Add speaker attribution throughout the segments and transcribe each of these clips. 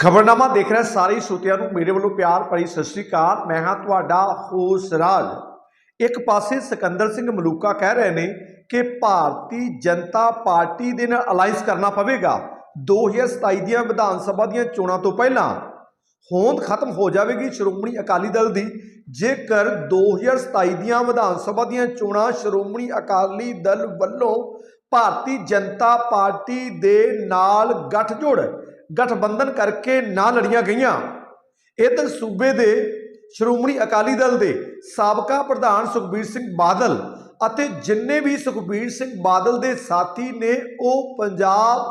Speaker 1: ਖਬਰਨਾਮਾ ਦੇਖ ਰਹੇ ਸਾਰੇ ਸਰੋਤਿਆਂ ਨੂੰ ਮੇਰੇ ਵੱਲੋਂ ਪਿਆਰ ਭਰੀ ਸਤਿ ਸ੍ਰੀ ਅਕਾਲ। ਮੈਂ ਹਾਂ ਤੁਹਾਡਾ ਹੋਸ ਰਾਜ। ਇੱਕ ਪਾਸੇ ਸਿਕੰਦਰ ਸਿੰਘ ਮਲੂਕਾ ਕਹਿ ਰਹੇ ਨੇ ਕਿ ਭਾਰਤੀ ਜਨਤਾ ਪਾਰਟੀ ਦੇ ਨਾਲ ਅਲਾਈਅੰਸ ਕਰਨਾ ਪਵੇਗਾ 2027 ਦੀਆਂ ਵਿਧਾਨ ਸਭਾ ਦੀਆਂ ਚੋਣਾਂ ਤੋਂ ਪਹਿਲਾਂ। ਹੋਂਦ ਖਤਮ ਹੋ ਜਾਵੇਗੀ ਸ਼੍ਰੋਮਣੀ ਅਕਾਲੀ ਦਲ ਦੀ। ਜੇਕਰ 2027 ਦੀਆਂ ਵਿਧਾਨ ਸਭਾ ਦੀਆਂ ਚੋਣਾਂ ਸ਼੍ਰੋਮਣੀ ਅਕਾਲੀ ਦਲ ਵੱਲੋਂ ਭਾਰਤੀ ਜਨਤਾ ਪਾਰਟੀ ਦੇ ਨਾਲ ਗੱਠਜੋੜ ਗਠਬੰਧਨ ਕਰਕੇ ਨਾ ਲੜੀਆਂ ਗਈਆਂ। ਇੱਧਰ ਸੂਬੇ ਦੇ ਸ਼੍ਰੋਮਣੀ ਅਕਾਲੀ ਦਲ ਦੇ ਸਾਬਕਾ ਪ੍ਰਧਾਨ ਸੁਖਬੀਰ ਸਿੰਘ ਬਾਦਲ ਅਤੇ ਜਿੰਨੇ ਵੀ ਸੁਖਬੀਰ ਸਿੰਘ ਬਾਦਲ ਦੇ ਸਾਥੀ ਨੇ, ਉਹ ਪੰਜਾਬ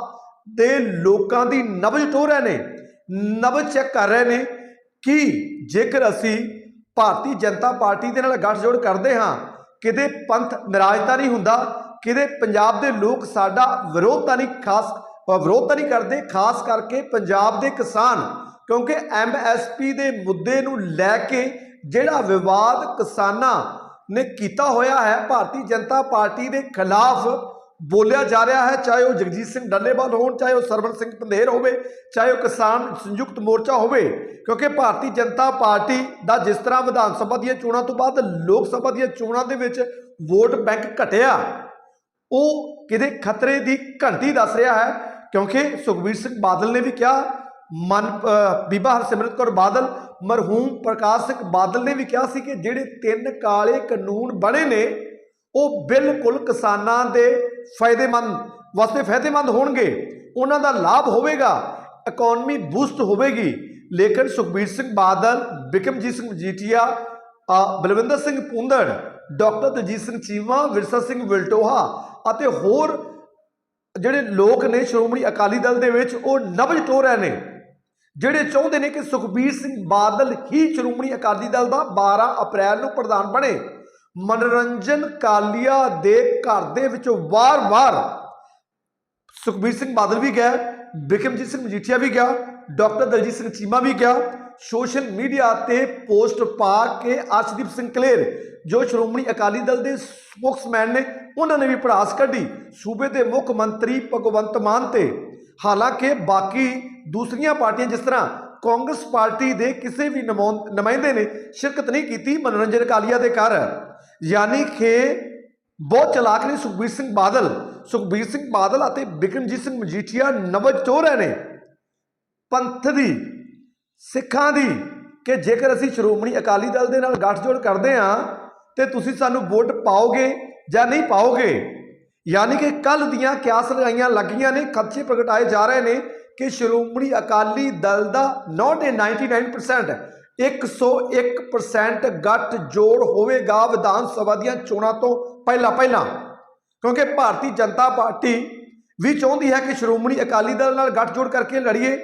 Speaker 1: ਦੇ ਲੋਕਾਂ ਦੀ ਨਬਜ਼ ਟੋ ਰਹੇ ਨੇ, ਨਬਜ਼ ਚੈੱਕ ਕਰ ਰਹੇ ਨੇ ਕਿ ਜੇਕਰ ਅਸੀਂ ਭਾਰਤੀ ਜਨਤਾ ਪਾਰਟੀ ਦੇ ਨਾਲ ਗੱਠਜੋੜ ਕਰਦੇ ਹਾਂ, ਕਿਤੇ ਪੰਥ ਨਾਰਾਜ਼ ਤਾਂ ਨਹੀਂ ਹੁੰਦਾ, ਕਿਤੇ ਪੰਜਾਬ ਦੇ ਲੋਕ ਸਾਡਾ ਵਿਰੋਧ ਤਾਂ ਨਹੀਂ, ਖਾਸ ਵਿਰੋਧ ਤਾਂ ਨਹੀਂ ਕਰਦੇ, ਖਾਸ ਕਰਕੇ ਪੰਜਾਬ ਦੇ ਕਿਸਾਨ, ਕਿਉਂਕਿ ਐਮਐਸਪੀ ਦੇ ਮੁੱਦੇ ਨੂੰ ਲੈ ਕੇ ਜਿਹੜਾ ਵਿਵਾਦ ਕਿਸਾਨਾਂ ਨੇ ਕੀਤਾ ਹੋਇਆ ਹੈ, ਭਾਰਤੀ ਜਨਤਾ ਪਾਰਟੀ ਦੇ ਖਿਲਾਫ ਬੋਲਿਆ ਜਾ ਰਿਹਾ ਹੈ, ਚਾਹੇ ਉਹ ਜਗਜੀਤ ਸਿੰਘ ਡੱਲੇਵਾਲ ਹੋਣ, ਚਾਹੇ ਉਹ ਸਰਵਣ ਸਿੰਘ ਪੰਧੇਰ ਹੋਵੇ, ਚਾਹੇ ਉਹ ਕਿਸਾਨ ਸੰਯੁਕਤ ਮੋਰਚਾ ਹੋਵੇ, ਕਿਉਂਕਿ ਭਾਰਤੀ ਜਨਤਾ ਪਾਰਟੀ ਦਾ ਜਿਸ ਤਰ੍ਹਾਂ ਵਿਧਾਨ ਸਭਾ ਦੀਆਂ ਚੋਣਾਂ ਤੋਂ ਬਾਅਦ ਲੋਕ ਸਭਾ ਦੀਆਂ ਚੋਣਾਂ ਦੇ ਵਿੱਚ ਵੋਟ ਬੈਂਕ ਘਟਿਆ, ਉਹ ਕਿਤੇ ਖਤਰੇ ਦੀ ਘੰਟੀ ਦੱਸ ਰਿਹਾ ਹੈ? ਕਿਉਂਕਿ ਸੁਖਬੀਰ ਸਿੰਘ ਬਾਦਲ ਨੇ ਵੀ ਕਿਹਾ, ਮਨ ਬੀਬਾ ਹਰਸਿਮਰਤ ਕੌਰ ਬਾਦਲ, ਮਰਹੂਮ ਪ੍ਰਕਾਸ਼ ਸਿੰਘ ਬਾਦਲ ਨੇ ਵੀ ਕਿਹਾ ਸੀ ਕਿ ਜਿਹੜੇ ਤਿੰਨ ਕਾਲੇ ਕਾਨੂੰਨ ਬਣੇ ਨੇ, ਉਹ ਬਿਲਕੁਲ ਕਿਸਾਨਾਂ ਦੇ ਫਾਇਦੇਮੰਦ, ਵਾਸਤੇ ਫਾਇਦੇਮੰਦ ਹੋਣਗੇ। ਉਹਨਾਂ ਦਾ ਲਾਭ ਹੋਵੇਗਾ ਇਕਨੋਮੀ ਬੂਸਟ ਹੋਵੇਗੀ। ਲੇਕਿਨ ਸੁਖਬੀਰ ਸਿੰਘ ਬਾਦਲ ਬਿਕਮਜੀਤ ਸਿੰਘ ਮਜੀਠੀਆ ਬਲਵਿੰਦਰ ਸਿੰਘ ਪੁੰਦੜ, ਡਾਕਟਰ ਦਲਜੀਤ ਸਿੰਘ ਚੀਮਾ, ਵਿਰਸਾ ਸਿੰਘ ਵਿਲਟੋਹਾ ਅਤੇ ਹੋਰ ਜਿਹੜੇ ਲੋਕ ਨੇ ਸ਼੍ਰੋਮਣੀ ਅਕਾਲੀ ਦਲ ਦੇ ਵਿੱਚ, ਉਹ ਨਬਜ ਟੋ ਰਹੇ ਨੇ। ਜਿਹੜੇ ਚਾਹੁੰਦੇ ਨੇ ਕਿ ਸੁਖਬੀਰ ਸਿੰਘ ਬਾਦਲ ਹੀ ਸ਼੍ਰੋਮਣੀ ਅਕਾਲੀ ਦਲ ਦਾ 12 ਅਪ੍ਰੈਲ ਨੂੰ ਪ੍ਰਧਾਨ ਬਣੇ। ਮਨੋਰੰਜਨ ਕਾਲੀਆ ਦੇ ਘਰ ਦੇ ਵਿੱਚ ਵਾਰ-ਵਾਰ ਸੁਖਬੀਰ ਸਿੰਘ ਬਾਦਲ ਵੀ ਗਏ। ਬਿਕਮਜੀਤ ਸਿੰਘ ਮਜੀਠੀਆ ਵੀ ਗਿਆ, ਡਾਕਟਰ ਦਲਜੀਤ ਸਿੰਘ ਚੀਮਾ ਵੀ ਗਿਆ। ਸੋਸ਼ਲ ਮੀਡੀਆ ਤੇ ਪੋਸਟ ਪਾ ਕੇ ਅਰਸ਼ਦੀਪ ਸਿੰਘ ਕਲੇਰ, ਜੋ ਸ਼੍ਰੋਮਣੀ ਅਕਾਲੀ ਦਲ ਦੇ ਸਪੋਕਸਮੈਨ ਨੇ, ਉਹਨਾਂ ਨੇ ਵੀ ਭੜਾਸ ਕੱਢੀ। ਸੂਬੇ ਦੇ ਮੁੱਖ ਮੰਤਰੀ ਭਗਵੰਤ ਮਾਨ ਤੇ। ਹਾਲਾਂਕਿ ਬਾਕੀ ਦੂਸਰੀਆਂ ਪਾਰਟੀਆਂ ਜਿਸ ਤਰ੍ਹਾਂ ਕਾਂਗਰਸ ਪਾਰਟੀ ਦੇ ਕਿਸੇ ਵੀ ਨਮੌਂ- ਨੁਮਾਇੰਦੇ ਨੇ ਸ਼ਿਰਕਤ ਨਹੀਂ ਕੀਤੀ, ਮਨੋਰੰਜਨ ਕਾਲੀਆ ਦੇ ਘਰ। ਯਾਨੀ ਕਿ ਬਹੁਤ ਚਲਾਕ ਨੇ ਸੁਖਬੀਰ ਸਿੰਘ ਬਾਦਲ। ਸੁਖਬੀਰ ਸਿੰਘ ਬਾਦਲ ਅਤੇ ਬਿਕਰਮਜੀਤ ਸਿੰਘ ਮਜੀਠੀਆ ਨਵਜ ਟੋ ਰਹੇ ਨੇ। ਪੰਥ ਦੀ, ਸਿੱਖਾਂ ਦੀ ਕਿ ਜੇਕਰ ਅਸੀਂ ਸ਼੍ਰੋਮਣੀ ਅਕਾਲੀ ਦਲ ਦੇ ਨਾਲ ਗੱਠਜੋੜ ਕਰਦੇ ਹਾਂ, ਤੇ ਤੁਸੀਂ ਸਾਨੂੰ ਵੋਟ ਪਾਓਗੇ ਜਾਂ ਨਹੀਂ ਪਾਓਗੇ? ਯਾਨੀ ਕਿ ਕੱਲ ਦੀਆਂ ਕਿਆਸ ਲਗਾਈਆਂ ਲੱਗੀਆਂ ਨੇ, ਖਦਸ਼ੇ ਪ੍ਰਗਟਾਏ ਜਾ ਰਹੇ ਨੇ ਕਿ ਸ਼੍ਰੋਮਣੀ ਅਕਾਲੀ ਦਲ ਦਾ ਨਾਟ ਇਹ 99% 101% ਗੱਠ ਜੋੜ ਹੋਵੇਗਾ ਵਿਧਾਨ ਸਭਾ ਦੀਆਂ ਚੋਣਾਂ ਤੋਂ ਪਹਿਲਾਂ ਪਹਿਲਾਂ। ਕਿਉਂਕਿ ਭਾਰਤੀ ਜਨਤਾ ਪਾਰਟੀ ਵੀ ਚਾਹੁੰਦੀ ਹੈ ਕਿ ਸ਼੍ਰੋਮਣੀ ਅਕਾਲੀ ਦਲ ਨਾਲ ਗੱਠਜੋੜ ਕਰਕੇ ਲੜੀਏ।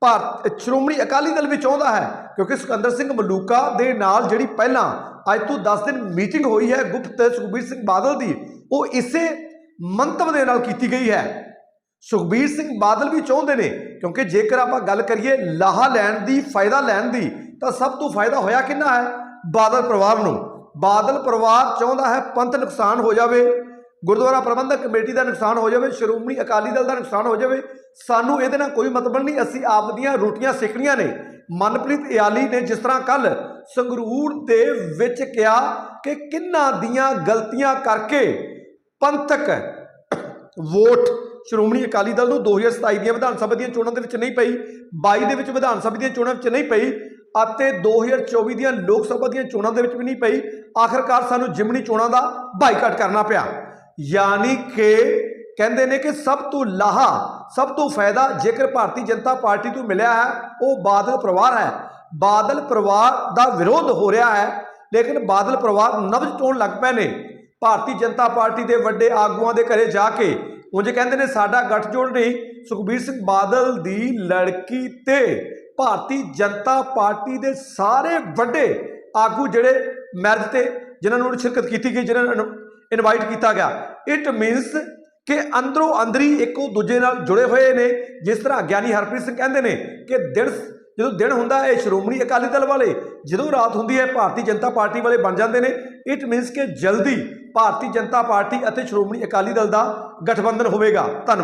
Speaker 1: ਭਾਰਤ, ਸ਼੍ਰੋਮਣੀ ਅਕਾਲੀ ਦਲ ਵੀ ਚਾਹੁੰਦਾ ਹੈ, ਕਿਉਂਕਿ ਸੁਖੰਦਰ ਸਿੰਘ ਮਲੂਕਾ ਦੇ ਨਾਲ ਜਿਹੜੀ ਪਹਿਲਾਂ ਅੱਜ ਤੋਂ 10 ਦਿਨ ਮੀਟਿੰਗ ਹੋਈ ਹੈ ਗੁਪਤ ਸੁਖਬੀਰ ਸਿੰਘ ਬਾਦਲ ਦੀ, ਉਹ ਇਸੇ ਮੰਤਵ ਦੇ ਨਾਲ ਕੀਤੀ ਗਈ ਹੈ। ਸੁਖਬੀਰ ਸਿੰਘ ਬਾਦਲ ਵੀ ਚਾਹੁੰਦੇ ਨੇ, ਕਿਉਂਕਿ ਜੇਕਰ ਆਪਾਂ ਗੱਲ ਕਰੀਏ ਲਾਹਾ ਲੈਣ ਦੀ, ਫਾਇਦਾ ਲੈਣ ਦੀ, ਤਾਂ ਸਭ ਤੋਂ ਫਾਇਦਾ ਹੋਇਆ ਕਿੰਨਾ ਹੈ? ਬਾਦਲ ਪਰਿਵਾਰ ਨੂੰ। ਬਾਦਲ ਪਰਿਵਾਰ ਚਾਹੁੰਦਾ ਹੈ ਪੰਥ ਨੁਕਸਾਨ ਹੋ ਜਾਵੇ, ਗੁਰਦੁਆਰਾ ਪ੍ਰਬੰਧਕ ਕਮੇਟੀ ਦਾ ਨੁਕਸਾਨ ਹੋ ਜਾਵੇ, ਸ਼੍ਰੋਮਣੀ ਅਕਾਲੀ ਦਲ ਦਾ ਨੁਕਸਾਨ ਹੋ ਜਾਵੇ। ਸਾਨੂੰ ਇਹਦੇ ਨਾਲ ਕੋਈ ਮਤਲਬ ਨਹੀਂ, ਅਸੀਂ ਆਪਦੀਆਂ ਰੋਟੀਆਂ ਸਿੱਖਣੀਆਂ ਨੇ। ਮਨਪ੍ਰੀਤ ਇਆਲੀ ਨੇ ਜਿਸ ਤਰ੍ਹਾਂ ਕੱਲ ਸੰਗਰੂਰ ਦੇ ਵਿੱਚ ਕਿਹਾ ਕਿ ਕਿੰਨਾਂ ਦੀਆਂ ਗਲਤੀਆਂ ਕਰਕੇ ਪੰਥਕ ਵੋਟ ਸ਼੍ਰੋਮਣੀ ਅਕਾਲੀ ਦਲ ਨੂੰ 2027 ਦੀਆਂ ਵਿਧਾਨ ਸਭਾ ਦੀਆਂ ਚੋਣਾਂ ਦੇ ਵਿੱਚ ਨਹੀਂ ਪਈ 22 ਦੇ ਵਿੱਚ ਵਿਧਾਨ ਸਭਾ ਦੀਆਂ ਚੋਣਾਂ ਵਿੱਚ ਨਹੀਂ ਪਈ ਅਤੇ 2024 ਦੀਆਂ ਲੋਕ ਸਭਾ ਦੀਆਂ ਚੋਣਾਂ ਦੇ ਵਿੱਚ ਵੀ ਨਹੀਂ ਪਈ, ਆਖਰਕਾਰ ਸਾਨੂੰ ਜਿਮਣੀ ਚੋਣਾਂ ਦਾ ਬਾਈਕਾਟ ਕਰਨਾ ਪਿਆ। ਯਾਨੀ ਕਿ ਕਹਿੰਦੇ ਨੇ ਕਿ ਸਭ ਤੋਂ ਲਾਹਾ, ਸਭ ਤੋਂ ਫਾਇਦਾ ਜੇਕਰ ਭਾਰਤੀ ਜਨਤਾ ਪਾਰਟੀ ਤੋਂ ਮਿਲਿਆ ਹੈ, ਉਹ ਬਾਦਲ ਪਰਿਵਾਰ ਹੈ। ਬਾਦਲ ਪਰਿਵਾਰ ਦਾ ਵਿਰੋਧ ਹੋ ਰਿਹਾ ਹੈ, ਲੇਕਿਨ ਬਾਦਲ ਪਰਿਵਾਰ ਨਬਜ ਟੋਣ ਲੱਗ ਪਏ ਨੇ। ਭਾਰਤੀ ਜਨਤਾ ਪਾਰਟੀ ਦੇ ਵੱਡੇ ਆਗੂਆਂ ਦੇ ਘਰੇ ਜਾ ਕੇ ਉਂਝ ਕਹਿੰਦੇ ਨੇ, ਸਾਡਾ ਗੱਠਜੋੜ ਨਹੀਂ। ਸੁਖਬੀਰ ਸਿੰਘ ਬਾਦਲ ਦੀ ਲੜਕੀ ਤੇ ਭਾਰਤੀ ਜਨਤਾ ਪਾਰਟੀ ਦੇ ਸਾਰੇ ਵੱਡੇ ਆਗੂ ਜਿਹੜੇ ਮੈਰਿਜ ਤੇ, ਜਿਨ੍ਹਾਂ ਨੂੰ ਸ਼ਿਰਕਤ ਕੀਤੀ ਗਈ, ਜਿਨ੍ਹਾਂ ਨੂੰ ਇਨਵਾਈਟ ਕੀਤਾ ਗਿਆ। ਇਟ ਮੀਨਸ ਕਿ ਅੰਦਰੋਂ ਅੰਦਰੀ ਇੱਕੋ ਦੂਜੇ ਨਾਲ ਜੁੜੇ ਹੋਏ ਨੇ। ਜਿਸ ਤਰ੍ਹਾਂ ਗਿਆਨੀ ਹਰਪ੍ਰੀਤ ਸਿੰਘ ਕਹਿੰਦੇ ਨੇ ਕਿ ਦਿਨ ਜਦੋਂ ਦਿਨ ਹੁੰਦਾ ਹੈ ਇਹ ਸ਼੍ਰੋਮਣੀ ਅਕਾਲੀ ਦਲ ਵਾਲੇ, ਜਦੋਂ ਰਾਤ ਹੁੰਦੀ ਹੈ, ਭਾਰਤੀ ਜਨਤਾ ਪਾਰਟੀ ਵਾਲੇ ਬਣ ਜਾਂਦੇ ਨੇ ਇਟ ਮੀਨਸ ਕਿ ਜਲਦੀ ਭਾਰਤੀ ਜਨਤਾ ਪਾਰਟੀ ਅਤੇ ਸ਼੍ਰੋਮਣੀ ਅਕਾਲੀ ਦਲ ਦਾ ਗਠਬੰਧਨ ਹੋਵੇਗਾ। ਧੰਨਵਾਦ।